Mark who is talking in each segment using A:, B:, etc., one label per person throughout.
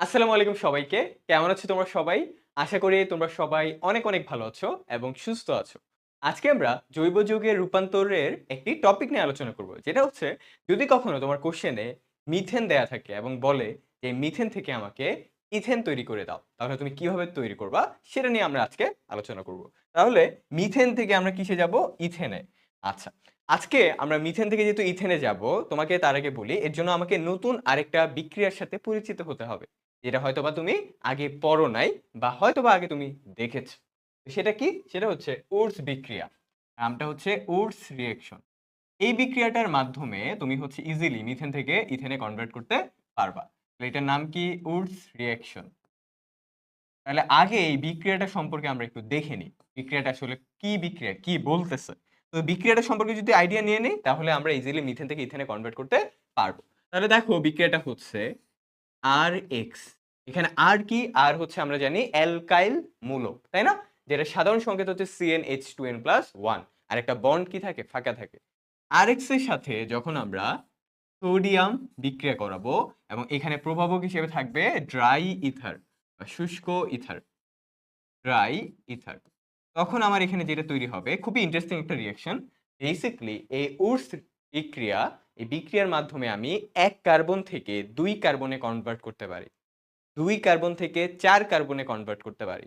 A: আসসালামু আলাইকুম সবাইকে। কেমন আছো তোমরা সবাই? আশা করি তোমরা সবাই অনেক অনেক ভালো আছো এবং সুস্থ আছো। আজকে আমরা জৈব যৌগের রূপান্তরের একটি টপিক নিয়ে আলোচনা করব। যেটা হচ্ছে, যদি কখনো তোমার কোশ্চেনে মিথেন দেয়া থাকে এবং বলে যে মিথেন থেকে আমাকে ইথেন তৈরি করে দাও। তাহলে তুমি কীভাবে তৈরি করবা? সেটা নিয়ে আমরা আজকে আলোচনা করব। তাহলে মিথেন থেকে আমরা কিসে যাব? ইথেনে আচ্ছা আজকে আমরা মিথেন থেকে যেহেতু ইথেনে যাব, তোমাকে তার আগে বলি, এর জন্য আমাকে নতুন আরেকটা বিক্রিয়ার সাথে পরিচিত হতে হবে। যেটা হয়তোবা তুমি আগে পড়ো নাই বা হয়তোবা আগে তুমি দেখেছ। সেটা কি? সেটা হচ্ছে উডস বিক্রিয়া। নামটা হচ্ছে উডস রিয়েকশন এই বিক্রিয়াটার মাধ্যমে তুমি হচ্ছে ইজিলি মিথেন থেকে ইথেনে কনভার্ট করতে পারবা। এটার নাম কি? উডস রিয়েকশন তাহলে আগে এই বিক্রিয়াটা সম্পর্কে আমরা একটু দেখে নিই। বিক্রিয়াটা আসলে কি বিক্রিয়া? কি বলতেছে? তো বিক্রিয়াটা সম্পর্কে যদি আইডিয়া নিয়ে নিই, তাহলে আমরা ইজিলি মিথেন থেকে ইথেনে কনভার্ট করতে পারব। তাহলে দেখো বিক্রিয়াটা হচ্ছে আর এক্স। এখানে আর কি? আর হচ্ছে আমরা জানি অ্যালকাইল মূলক, তাই না? যেটা সাধারণ সংকেত হচ্ছে CN H two N plus one আর একটা বন্ড কি থাকে? ফাঁকা থাকে। আর এক্সের সাথে যখন আমরা সোডিয়াম বিক্রিয়া করাবো এবং এখানে প্রভাবক হিসেবে থাকবে ড্রাই ইথার বা শুষ্ক ইথার। Dry ether. তখন আমার এখানে যেটা তৈরি হবে, খুবই ইন্টারেস্টিং একটা রিয়াকশন বেসিকলি এই উডস বিক্রিয়া এই বিক্রিয়ার মাধ্যমে আমি এক কার্বন থেকে দুই কার্বনে কনভার্ট করতে পারি। দুই কার্বন থেকে চার কার্বনে কনভার্ট করতে পারি।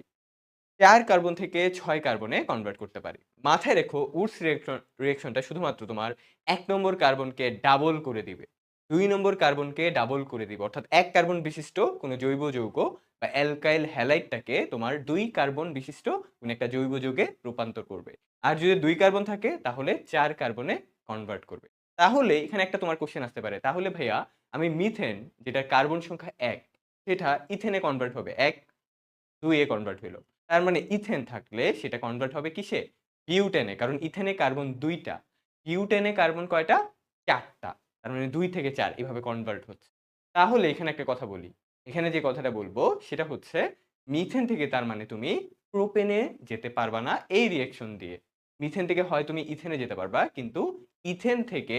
A: চার কার্বন থেকে ছয় কার্বনে কনভার্ট করতে পারি। মাথায় রেখো, উডস রিয়েকশন, রিয়েকশনটা শুধুমাত্র তোমার এক নম্বর কার্বনকে ডাবল করে দিবে। দুই নম্বর কার্বনকে ডাবল করে দিবে। অর্থাৎ এক কার্বন বিশিষ্ট কোনো জৈব যৌগ বা অ্যালকাইল হ্যালাইটটাকে তোমার দুই কার্বন বিশিষ্ট কোনো একটা জৈব যৌগে রূপান্তর করবে। আর যদি দুই কার্বন থাকে, তাহলে চার কার্বনে কনভার্ট করবে। তাহলে এখানে একটা তোমার কোশ্চেন আসতে পারে। তাহলে ভাইয়া, আমি মিথেন যেটা কার্বন সংখ্যা এক, সেটা ইথেনে কনভার্ট হবে। এক, দুই এ কনভার্ট হলো তার মানে ইথেন থাকলে সেটা কনভার্ট হবে কিসে? বিউটেনে কারণ ইথেনে কার্বন দুইটা বিউটেনে কার্বন কয়টা? চারটা। তার মানে দুই থেকে চার, এভাবে কনভার্ট হচ্ছে। তাহলে এখানে একটা কথা বলি। এখানে যে কথাটা বলব, সেটা হচ্ছে মিথেন থেকে তার মানে তুমি প্রোপেনে যেতে পারবা না এই রিয়েকশন দিয়ে। মিথেন থেকে হয় তুমি ইথেনে যেতে পারবা, কিন্তু ইথেন থেকে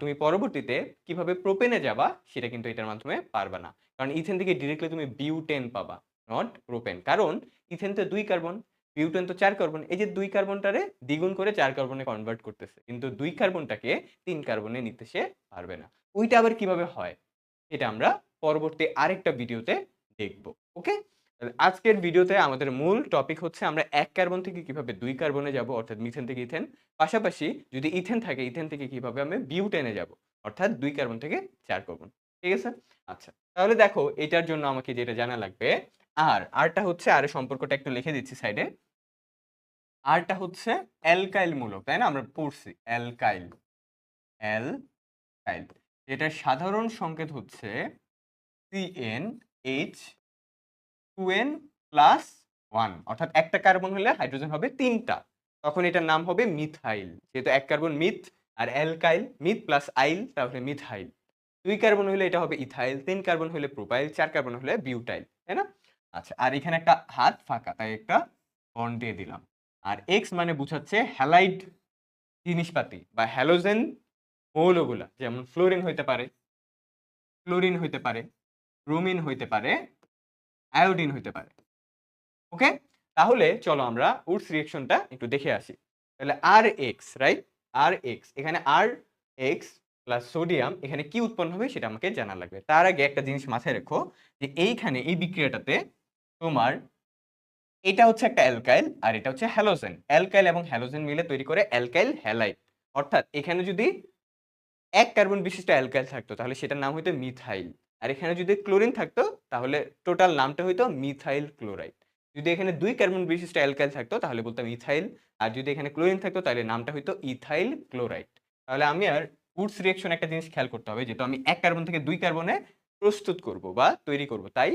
A: তুমি পরবর্তীতে কীভাবে প্রোপেনে যাবা সেটা কিন্তু এটার মাধ্যমে পারবা না। কারণ ইথেন থেকে ডিরেক্টলি তুমি বিউটেন পাবা নট প্রোপেন কারণ ইথেন তো দুই কার্বন বিউটেন তো চার কার্বন এই যে দুই কার্বনটারে দ্বিগুণ করে চার কার্বনে কনভার্ট করতেছে। কিন্তু দুই কার্বনটাকে তিন কার্বনে নিতে সে পারবে না। ওইটা আবার কীভাবে হয়? এটা আমরা পরবর্তী আরেকটা ভিডিওতে দেখব ওকে আজকের ভিডিওতে আমাদের মূল টপিক হচ্ছে আমরা এক কার্বন থেকে কীভাবে দুই কার্বনে যাব, অর্থাৎ মিথেন থেকে ইথেন পাশাপাশি যদি ইথেন থাকে ইথেন থেকে কীভাবে আমি বিউটেনে যাব, অর্থাৎ দুই কার্বন থেকে চার কার্বন ঠিক আছে? আচ্ছা তাহলে দেখো, এটার জন্য আমাকে যেটা জানা লাগবে, আর, আরটা হচ্ছে, আর সম্পর্কটা একটু লিখে দিচ্ছি সাইডে আরটা হচ্ছে অ্যালকাইল মূলক, তাই না? আমরা পড়ছি অ্যালকাইল অ্যালকাইল এটার সাধারণ সংকেত হচ্ছে CN H two N plus one অর্থাৎ একটা কার্বন হলে হাইড্রোজেন হবে তিনটা। তখন এটার নাম হবে মিথাইল যেহেতু এক কার্বন মিথ আর অ্যালকাইল মিথ প্লাস আইল তাহলে মিথাইল দুই কার্বন হলে এটা হবে ইথাইল তিন কার্বন হলে প্রোপাইল চার কার্বন হলে বিউটাইল তাই না? আচ্ছা আর এখানে একটা হাত ফাঁকা, তাই একটা বন্ড দিয়ে দিলাম। আর এক্স মানে বুঝাচ্ছে হ্যালাইড জিনিসপাতি বা হ্যালোজেন মৌলগুলা, যেমন ফ্লোরিন হইতে পারে ক্লোরিন হইতে পারে ব্রোমিন হইতে পারে আয়োডিন হইতে পারে। ওকে? তাহলে চলো আমরা উডস রিয়েকশনটা একটু দেখে আসি। তাহলে R X right R X এখানে আর এক্স প্লাস সোডিয়াম এখানে কি উৎপন্ন হবে সেটা আমাকে জানা লাগবে। তার আগে একটা জিনিস মাথায় রেখো যে এইখানে, এই বিক্রিয়াটাতে তোমার এটা হচ্ছে একটা অ্যালকাইল আর এটা হচ্ছে হ্যালোজেন। অ্যালকাইল এবং হ্যালোজেন মিলে তৈরি করে অ্যালকাইল হ্যালাইট অর্থাৎ এখানে যদি এক কার্বন বিশিষ্ট অ্যালকাইল থাকতো, তাহলে সেটার নাম হইতো মিথাইল। আর এখানে যদি ক্লোরিন থাকতো, তাহলে টোটাল নামটা হইতো মিথাইল ক্লোরাইড যদি এখানে দুই কার্বন বিশিষ্ট অ্যালকাইল থাকতো, তাহলে বলতাম ইথাইল আর যদি এখানে ক্লোরিন থাকতো, তাহলে নামটা হইতো ইথাইল ক্লোরাইড তাহলে আমি আর উডস রিয়েকশন একটা জিনিস খেয়াল করতে হবে যেহেতু আমি এক কার্বন থেকে দুই কার্বনে প্রস্তুত করব বা তৈরি করব। তাই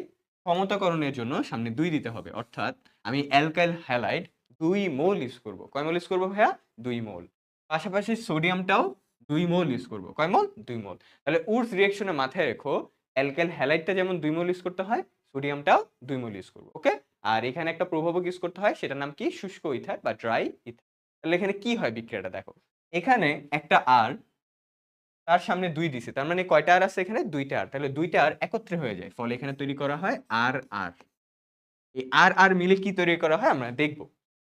A: ক্ষমতাকরণের জন্য সামনে দুই দিতে হবে, অর্থাৎ আমি অ্যালকাইল হ্যালাইড দুই মোল ইউজ করব। কয় মোল ইউজ করব ভাইয়া? দুই মোল পাশাপাশি সোডিয়ামটাও দুই মোল ইউজ করব। কয় মোল দুই মোল তাহলে উডস রিয়েকশনে মাথায় রেখো অ্যালকাইল হ্যালাইডটা যেমন দুই মোল ইউজ করতে হয়, সোডিয়ামটাও দুই মোল ইউজ করব ওকে আর এখানে একটা প্রভাবক ইউজ করতে হয়, সেটার নাম কি? শুষ্ক ইথার বা ড্রাই ইথার তাহলে এখানে কি হয় বিক্রিয়াটা দেখো। এখানে একটা আর তার সামনে দুই দিছে, তার মানে কয়টা আর আছে এখানে? দুইটা আর তাহলে দুইটা আর একত্রে হয়ে যায়, ফলে এখানে তৈরি করা হয় আর আর এই আর আর মিলে কি তৈরি করা হয় আমরা দেখব।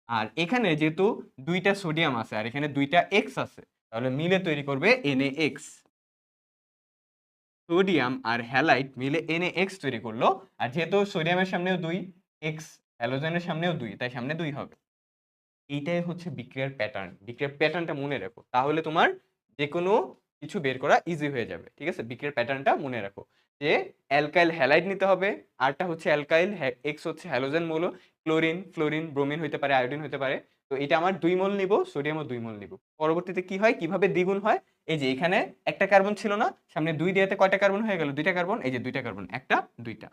A: আর এখানে যেহেতু দুইটা সোডিয়াম আছে, আর এখানে দুইটা এক্স আছে, তাহলে মিলে তৈরি করবে এনএ এক্স সোডিয়াম আর হ্যালাইট মিলে এনএ এক্স তৈরি করল। আর যেহেতু সোডিয়ামের সামনেও দুই এক্স হ্যালোজেনের সামনেও দুই, তাই সামনে দুই হবে। এইটাই হচ্ছে বিক্রিয়ার প্যাটার্ন বিক্রিয়ার প্যাটার্নটা মনে রাখো। তাহলে তোমার যে কোনো কিছু বের করা ইজি হয়ে যাবে। ঠিক আছে? বিক্রিয়ার প্যাটার্নটা মনে রাখো। যে অ্যালকাইল হ্যালাইড নিতে হবে। আরটা হচ্ছে অ্যালকাইল এক্স হচ্ছে হ্যালোজেন মৌল। ক্লোরিন ফ্লোরিন ব্রোমিন হতে পারে আয়োডিন হতে পারে। তো এটা আমার দুই মোল নিব, সোডিয়ামও দুই মোল নিব। পরবর্তীতে কি হয়, কীভাবে দ্বিগুণ হয়? এই যে এখানে একটা কার্বন ছিল না, সামনে দুই দিয়াতে কয়টা কার্বন হয়ে গেল? দুইটা কার্বন, এই যে দুইটা কার্বন, একটা, দুইটা।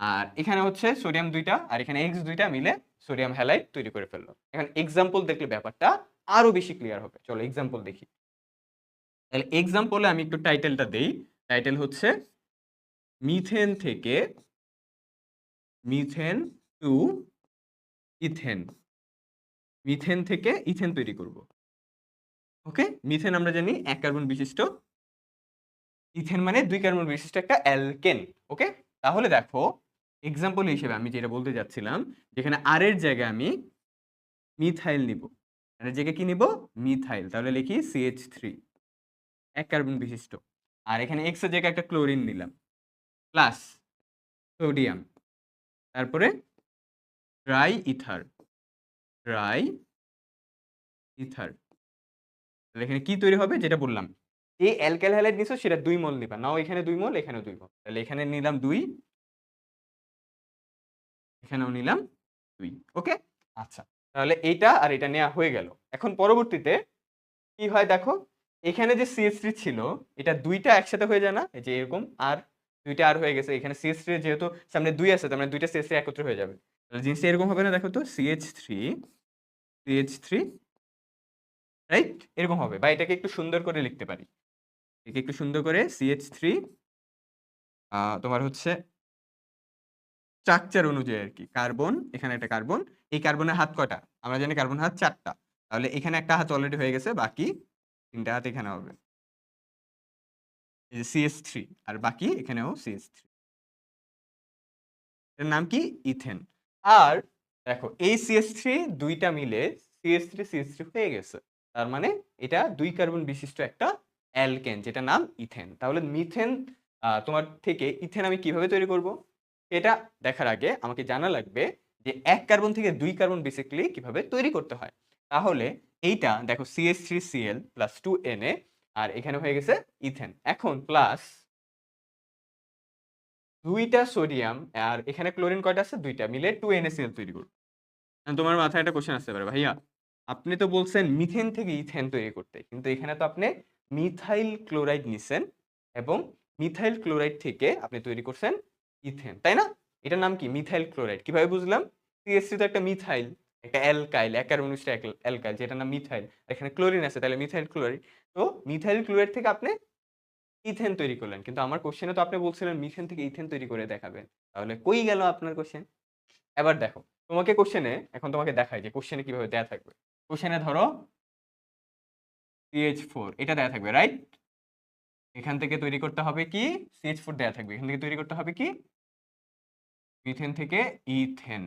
A: আর এখানে হচ্ছে সোডিয়াম দুইটা, আর এখানে এক্স দুইটা মিলে সোডিয়াম হ্যালাইড তৈরি করে ফেলল। এখন এক্সাম্পল দেখলে ব্যাপারটা আরও বেশি ক্লিয়ার হবে। চলো এক্সাম্পল দেখি। তাহলে এক্সাম্পলে আমি একটু টাইটেলটা দেই। টাইটেল হচ্ছে মিথেন থেকে মিথেন টু ইথেন। মিথেন থেকে ইথেন তৈরি করব। ওকে? মিথেন আমরা জানি এক কার্বন বিশিষ্ট। ইথেন মানে দুই কার্বন বিশিষ্ট একটা অ্যালকেন, ওকে? তাহলে দেখো এক্সাম্পল হিসেবে আমি যেটা বলতে যাচ্ছিলাম, যেখানে আর এর জায়গায় আমি মিথাইল নিব। আর এর জায়গায় কি নিব? মিথাইল। তাহলে লিখি সিএইচ থ্রি এক কার্বন বিশিষ্ট। আর এখানে এক্সের জায়গায় একটা ক্লোরিন নিলাম। Plus sodium. তারপরে ড্রাই ইথার ড্রাই ইথার তাহলে এখানে কি তৈরি হবে? যেটা বললাম। এই অ্যালকাইল হ্যালাইড নিছো, সেটা দুই মোল নিবা। নাও এখানে দুই মোল, এখানেও দুই মোল। তাহলে এখানে নিলাম দুই। এখানেও নিলাম দুই। ওকে আচ্ছা। তাহলে এইটা আর এটা নেওয়া হয়ে গেল। এখন পরবর্তীতে কি হয় দেখো? এখানে যে সিএস থ্রি ছিল, এটা দুইটা একসাথে হয়ে যায় না? যে এরকম, আর দুইটা আর হয়ে গেছে। এখানে সিএস যেহেতু সামনে দুই আছে, তার মানে দুইটা সিএস থ্রি একত্রে হয়ে যাবে। তাহলে জিনিসটা এরকম হবে না, দেখো তো? CH three CH three right এরকম হবে। বা এটাকে একটু সুন্দর করে লিখতে পারি। একে একটু সুন্দর করে সিএইচ থ্রি তোমার হচ্ছে স্ট্রাকচার অনুযায়ী আর কি। কার্বন এখানে একটা কার্বন এই কার্বনের হাত কয়টা? আমরা জানি কার্বন হাত চারটা। তাহলে এখানে একটা হাত অলরেডি হয়ে গেছে, বাকি তিনটা হাত এখানে হবে। এই সিএস থ্রি আর বাকি এখানেও সিএস থ্রি এর নাম কি? ইথেন। আর দেখো, এই সিএস থ্রি দুইটা মিলে সিএস থ্রি সিএস থ্রি হয়ে গেছে। তার মানে এটা দুই কার্বন বিশিষ্ট একটা অ্যালকেন যেটা নাম ইথেন। তাহলে মিথেন তোমার থেকে ইথেন আমি কীভাবে তৈরি করব? এটা দেখার আগে আমাকে জানা লাগবে যে এক কার্বন থেকে দুই কার্বন বেসিক্যালি কীভাবে তৈরি করতে হয়। তাহলে এইটা দেখো CS three CL plus two N A আর এখানে হয়ে গেছে ইথেন। এখন প্লাস দুইটা সোডিয়াম আর এখানে ক্লোরিন কয়টা আছে? দুইটা মিলে টু এনএসিএল তৈরি করবে। তোমার মাথায় একটা কোশ্চেন আসতে পারে, ভাইয়া। আপনি তো বলছেন মিথেন থেকে ইথেন তৈরি করতে, কিন্তু এখানে তো আপনি মিথাইল ক্লোরাইড নিছেন এবং মিথাইল ক্লোরাইড থেকে আপনি তৈরি করছেন ইথেন তাই না? এটার নাম কি? মিথাইল ক্লোরাইড কীভাবে বুঝলাম? সিএসসি তো একটা মিথাইল একটা অ্যালকাইল এক কার্বন অ্যালকাইল যেটার নাম মিথাইল এখানে ক্লোরিন আছে, তাহলে মিথাইল ক্লোরাইড তো মিথাইল ক্লোরাইড থেকে আপনি ইথেন তৈরি করলেন, কিন্তু আমার কোশ্চেনে তো আপনি বলছিলেন মিথেন থেকে ইথেন তৈরি করে দেখাবেন। তাহলে কই গেল আপনার কোশ্চেন এবার দেখো তোমাকে কোশ্চেনে এখন তোমাকে দেখায় যে কোশ্চেনে কীভাবে দেয়া থাকবে। কোশ্চেনে ধরো সিএইচ এটা দেয়া থাকবে রাইট এখান থেকে তৈরি করতে হবে কি? সিএইচ ফোর দেয়া থাকবে। এখান থেকে তৈরি করতে হবে কি? মিথেন থেকে ইথেন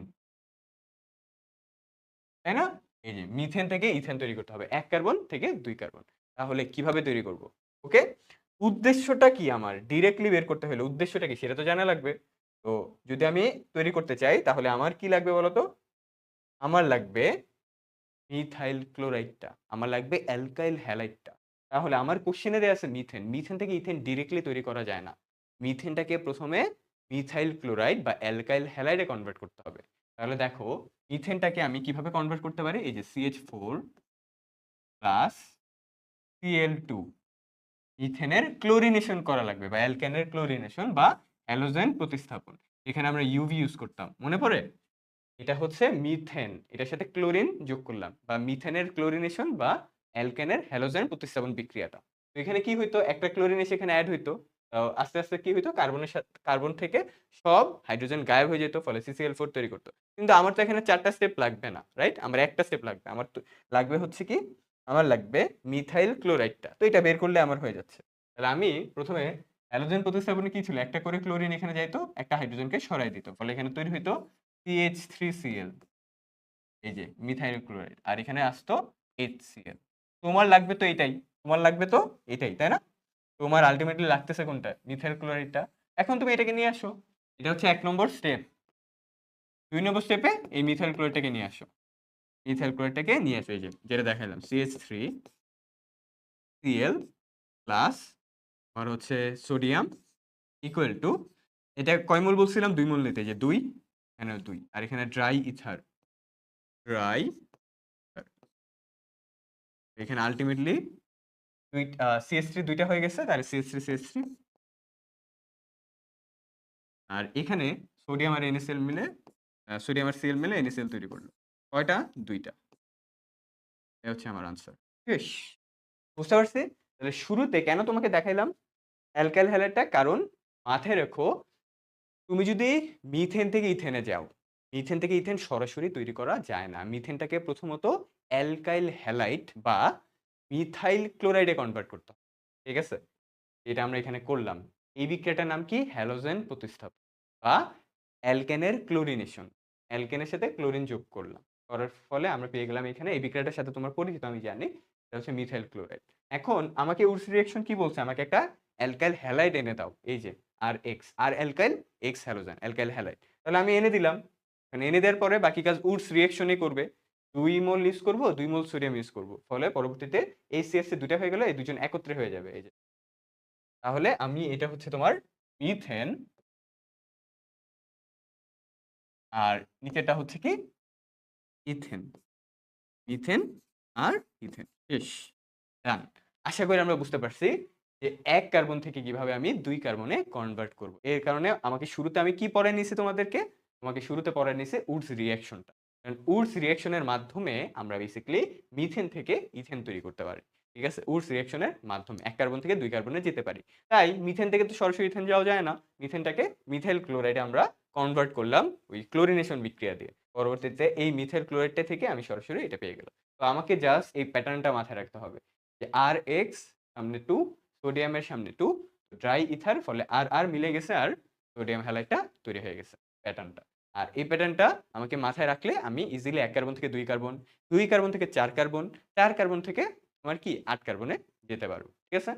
A: তাই না? এই যে মিথেন থেকে ইথেন তৈরি করতে হবে। এক কার্বন থেকে দুই কার্বন তাহলে কীভাবে তৈরি করব? ওকে উদ্দেশ্যটা কি আমার? ডিরেক্টলি বের করতে হলে উদ্দেশ্যটা কি? সেটা তো জানা লাগবে। তো যদি আমি তৈরি করতে চাই, তাহলে আমার কি লাগবে বলতো? আমার লাগবে মিথাইল ক্লোরাইডটা আমার লাগবে অ্যালকাইল হ্যালাইডটা তাহলে আমার কোশ্চেনে দেওয়া আছে মিথেন। মিথেন থেকে ইথেন ডিরেক্টলি তৈরি করা যায় না। মিথেনটাকে প্রথমে মিথাইল ক্লোরাইড বা অ্যালকাইল হ্যালাইডে কনভার্ট করতে হবে। তাহলে দেখো, মিথেনটাকে আমি কীভাবে কনভার্ট করতে পারি? এই যে CH four plus CL two ইথেনের ক্লোরিনেশন করা লাগবে বা অ্যালকেনের ক্লোরিনেশন বা হ্যালোজেন প্রতিস্থাপন। এখানে আমরা ইউভি ইউজ করতাম। মনে পড়ে? এটা হচ্ছে মিথেন এটার সাথে ক্লোরিন যোগ করলাম। বা মিথেনের ক্লোরিনেশন বা অ্যালকেনের হ্যালোজেন প্রতিস্থাপন বিক্রিয়াটা। তো এখানে কি হইতো? একটা ক্লোরিন এসে এখানে অ্যাড হইতো। আস্তে আস্তে কি হইতো? কার্বনের সাথে কার্বন থেকে সব হাইড্রোজেন গায়েব হয়ে যেত, ফলে সিসিএল ফোর তৈরি করতো। কিন্তু আমার তো এখানে চারটা স্টেপ লাগবে না রাইট আমার একটা স্টেপ লাগবে। আমার লাগবে হচ্ছে কি? আমার লাগবে মিথাইল ক্লোরাইডটা তো এটা বের করলে আমার হয়ে যাচ্ছে। তাহলে আমি প্রথমে হ্যালোজেন প্রতিস্থাপনে কি ছিল? একটা করে ক্লোরিন এখানে যাইতো, একটা হাইড্রোজেনকে সরাই দিত। ফলে এখানে তৈরি হইতো সিএইচ থ্রি সিএল এই যে মিথাইল ক্লোরাইড আর এখানে আসতো এইচ সিএল তোমার লাগবে তো এটাই, তোমার লাগবে তো এটাই, তাই না? তোমার আলটিমেটলি লাগতেছে কোনটা? মিথাইল ক্লোরাইডটা এখন তুমি এটাকে নিয়ে আসো। এটা হচ্ছে এক নম্বর স্টেপ দুই নম্বর স্টেপে এই মিথাইল ক্লোরাইডটাকে নিয়ে আসো। মিথাইল ক্লোরাইডটাকে নিয়ে আসো, এই যে, যেটা দেখালাম সিএইচ থ্রি সিএল প্লাস আর হচ্ছে সোডিয়াম ইকুয়াল টু এটা কয় মোল বলছিলাম? দুই মোল নিতে, যে দুই এখানে দুই। আর এখানে ড্রাই ইথার ড্রাই এখানে আলটিমেটলি দুই সিএস দুইটা হয়ে গেছে, তাহলে সিএস থ্রি সিএস আর এখানে সোডিয়াম আর এনএসএল মিলে সোডিয়াম আর সিএল মিলে এনএসএল তৈরি করল। কয়টা? দুইটা। এ হচ্ছে আমার আনসার বেশ বুঝতে পারছি? তাহলে শুরুতে কেন তোমাকে দেখাইলাম? অ্যালকাইল হ্যালাইডটা কারণ মাথায় রেখো, তুমি যদি মিথেন থেকে ইথেনে যাও, মিথেন থেকে ইথেন সরাসরি তৈরি করা যায় না। মিথেনটাকে প্রথমত অ্যালকাইল হ্যালাইড বা মিথাইল ক্লোরাইডে কনভার্ট করতে ঠিক আছে? এটা আমরা এখানে করলাম। এই বিক্রিয়াটার নাম কি? হ্যালোজেন প্রতিস্থাপন বা অ্যালকেনের ক্লোরিনেশন। অ্যালকেনের সাথে ক্লোরিন যোগ করলাম। করার ফলে আমরা পেয়ে গেলাম এখানে। এই বিক্রিয়াটার সাথে তোমার পরিচিত, আমি জানি। এটা হচ্ছে মিথাইল ক্লোরাইড। এখন আমাকে উডস রিয়াকশন কি বলছে? আমাকে একটা অ্যালকাইল হ্যালাইড এনে দাও। এই যে R X R alkyl X halogen alkyl halide তাহলে আমি এনে দিলাম। মানে এনে দেওয়ার পরে বাকি কাজ উডস রিয়াকশনই করবে। দুই মোল ইউজ করব, দুই মোল সোডিয়াম ইউজ করব। ফলে পরবর্তীতে এই সিএসসি দুটা হয়ে গেলে এই দুজন একত্রে হয়ে যাবে। এই যে। তাহলে আমি এটা হচ্ছে তোমার মিথেন আর নিচেরটা হচ্ছে কি? ইথেন ইথেন আর ইথেন শেষ ডান আশা করি আমরা বুঝতে পারছি যে এক কার্বন থেকে কীভাবে আমি দুই কার্বনে কনভার্ট করব। এর কারণে আমাকে শুরুতে আমি কি পড়ায় নিছি তোমাদেরকে? তোমাকে শুরুতে পড়ায় নিছে উডস রিয়াকশনটা কারণ উডস রিয়াকশনের মাধ্যমে আমরা বেসিক্যালি মিথেন থেকে ইথেন তৈরি করতে পারি। ঠিক আছে? উডস রিয়াকশনের মাধ্যমে এক কার্বন থেকে দুই কার্বনে যেতে পারি। তাই মিথেন থেকে তো সরাসরি ইথেন যাওয়া যায় না। মিথেনটাকে মিথাইল ক্লোরাইডে আমরা কনভার্ট করলাম ওই ক্লোরিনেশন বিক্রিয়া দিয়ে। পরবর্তীতে এই মিথাইল ক্লোরাইডটা থেকে আমি সরাসরি এটা পেয়ে গেলাম। তো আমাকে জাস্ট এই প্যাটার্নটা মাথায় রাখতে হবে। যে আর এক্স সামনে টু সোডিয়ামের সামনে টু ড্রাই ইথার ফলে আর আর মিলে গেছে আর সোডিয়াম হ্যালাইটটা তৈরি হয়ে গেছে প্যাটার্নটা আর এই প্যাটার্নটা আমাকে মাথায় রাখলে আমি ইজিলি এক কার্বন থেকে দুই কার্বন দুই কার্বন থেকে চার কার্বন চার কার্বন থেকে আমার কি? আট কার্বনে যেতে পারব, ঠিক আছে?